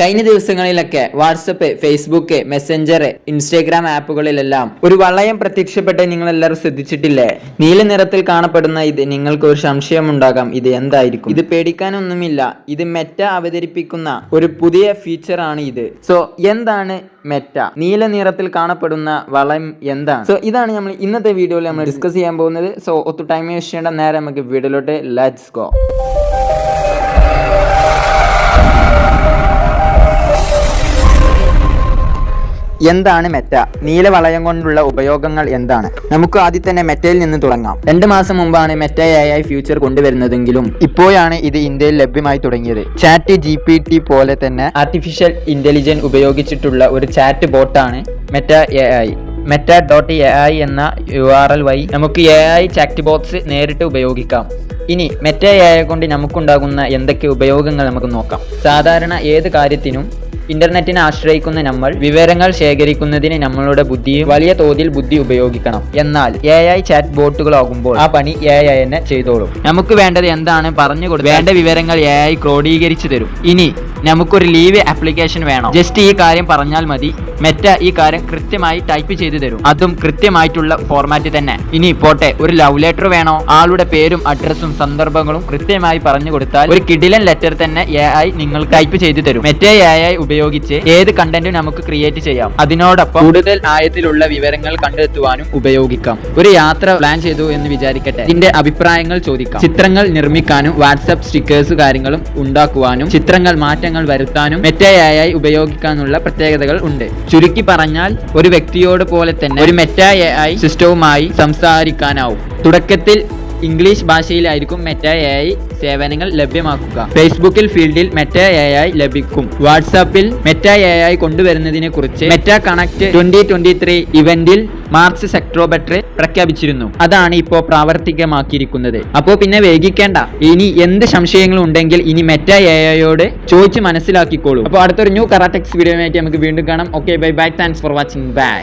കഴിഞ്ഞ ദിവസങ്ങളിലൊക്കെ WhatsApp Facebook Messenger Instagram ആപ്പുകളിലെല്ലാം ഒരു വളയം പ്രത്യക്ഷപ്പെട്ട് നിങ്ങൾ എല്ലാവരും ശ്രദ്ധിച്ചിട്ടില്ലേ? നീല നിറത്തിൽ കാണപ്പെടുന്ന ഇത് നിങ്ങൾക്ക് ഒരു സംശയം സംശയമുണ്ടാകാം. ഇത് എന്തായിരിക്കും? ഇത് പേടിക്കാനൊന്നുമില്ല. ഇത് മെറ്റ അവതരിപ്പിക്കുന്ന ഒരു പുതിയ ഫീച്ചർ ആണ് ഇത്. സോ എന്താണ് മെറ്റ? നീല നിറത്തിൽ കാണപ്പെടുന്ന വളം എന്താണ്? സോ ഇതാണ് നമ്മൾ ഇന്നത്തെ വീഡിയോയിൽ നമ്മൾ ഡിസ്കസ് ചെയ്യാൻ പോകുന്നത്. സോ ഒത്തു ടൈം വേസ്റ്റ് ചെയ്യേണ്ട നേരെ നമുക്ക് വീഡിയോയിലോട്ട് ലെറ്റ്സ് ഗോ എന്താണ് മെറ്റ? നീലവളയം കൊണ്ടുള്ള ഉപയോഗങ്ങൾ എന്താണ്? നമുക്ക് ആദ്യം തന്നെ മെറ്റയിൽ നിന്ന് തുടങ്ങാം. രണ്ട് മാസം മുമ്പാണ് മെറ്റ എ ഐ ഫ്യൂച്ചർ കൊണ്ടുവരുന്നതെങ്കിലും ഇപ്പോഴാണ് ഇത് ഇന്ത്യയിൽ ലഭ്യമായി തുടങ്ങിയത്. ചാറ്റ് ജി പി ടി പോലെ തന്നെ ആർട്ടിഫിഷ്യൽ ഇന്റലിജൻസ് ഉപയോഗിച്ചിട്ടുള്ള ഒരു ചാറ്റ് ബോട്ടാണ് Meta A I Meta dot A I എന്ന യു ആർ എൽ വഴി നമുക്ക് എ ഐ ചാറ്റ് ബോക്സ് നേരിട്ട് ഉപയോഗിക്കാം. ഇനി മെറ്റ എ ഐ കൊണ്ട് നമുക്കുണ്ടാകുന്ന എന്തൊക്കെ ഉപയോഗങ്ങൾ നമുക്ക് നോക്കാം. സാധാരണ ഏത് കാര്യത്തിനും ഇന്റർനെറ്റിനെ ആശ്രയിക്കുന്ന നമ്മൾ വിവരങ്ങൾ ശേഖരിക്കുന്നതിന് നമ്മളുടെ ബുദ്ധിയും വലിയ തോതിൽ ബുദ്ധി ഉപയോഗിക്കണം. എന്നാൽ എ ഐ ചാറ്റ് ബോട്ടുകളാകുമ്പോൾ ആ പണി എ ഐ തന്നെ ചെയ്തോളും. നമുക്ക് വേണ്ടത് എന്താണ് പറഞ്ഞു കൊടുക്കുക വേണ്ട വിവരങ്ങൾ എ ഐ ക്രോഡീകരിച്ചു തരും. ഇനി നമുക്കൊരു ലീവ് ആപ്ലിക്കേഷൻ വേണം. ജസ്റ്റ് ഈ കാര്യം പറഞ്ഞാൽ മതി. മെറ്റ ഈ കാര്യം കൃത്യമായി ടൈപ്പ് ചെയ്തു തരും. അതും കൃത്യമായിട്ടുള്ള ഫോർമാറ്റ് തന്നെ. ഇനി പോട്ടെ ഒരു ലവ് ലെറ്റർ വേണോ? ആളുടെ പേരും അഡ്രസ്സും സന്ദർഭങ്ങളും കൃത്യമായി പറഞ്ഞു കൊടുത്താൽ ഒരു കിഡിലൻ ലെറ്റർ തന്നെ എ ഐ നിങ്ങൾ ടൈപ്പ് ചെയ്തു തരും. മെറ്റ എ ഐ ഉപയോഗിച്ച് ഏത് കണ്ടന്റും നമുക്ക് ക്രിയേറ്റ് ചെയ്യാം. അതിനോടൊപ്പം കൂടുതൽ ആയത്തിലുള്ള വിവരങ്ങൾ കണ്ടെത്തുവാനും ഉപയോഗിക്കാം. ഒരു യാത്ര പ്ലാൻ ചെയ്തു എന്ന് വിചാരിക്കട്ടെ. ഇതിന്റെ അഭിപ്രായങ്ങൾ ചോദിക്കാം. ചിത്രങ്ങൾ നിർമ്മിക്കാനും വാട്സപ്പ് സ്റ്റിക്കേഴ്സ് കാര്യങ്ങളും ഉണ്ടാക്കുവാനും ചിത്രങ്ങൾ മാറ്റങ്ങൾ വരുത്താനും മെറ്റേ എ ഐ ഉപയോഗിക്കാനുള്ള പ്രത്യേകതകൾ ഉണ്ട്. ചുരുക്കി പറഞ്ഞാൽ ഒരു വ്യക്തിയോട് പോലെ തന്നെ ഒരു മെറ്റ എ ഐ സിസ്റ്റവുമായി സംസാരിക്കാനാവും. തുടക്കത്തിൽ ഇംഗ്ലീഷ് ഭാഷയിലായിരിക്കും മെറ്റ എ ഐ സേവനങ്ങൾ ലഭ്യമാക്കുക. ഫേസ്ബുക്കിൽ ഫീൽഡിൽ മെറ്റ എ ഐ ലഭിക്കും. വാട്സാപ്പിൽ മെറ്റ എ ഐ കൊണ്ടുവരുന്നതിനെ കുറിച്ച് Meta connect twenty twenty three ഇവന്റിൽ March സെക്ട്രോബട്രെ പ്രഖ്യാപിച്ചിരുന്നു. അതാണ് ഇപ്പോൾ പ്രാവർത്തികമാക്കിയിരിക്കുന്നത്. അപ്പോൾ പിന്നെ വൈകിക്കേണ്ട ഇനി എന്ത് സംശയങ്ങളും ഉണ്ടെങ്കിൽ ഇനി മെറ്റ എ ഐയോട് ചോദിച്ച് മനസ്സിലാക്കിക്കോളൂ. അപ്പോൾ അടുത്തൊരു ന്യൂ കറാടെക്സ് വീഡിയോ ആയിട്ട് നമുക്ക് വീണ്ടും കാണാം. Okay bye bye thanks for watching bye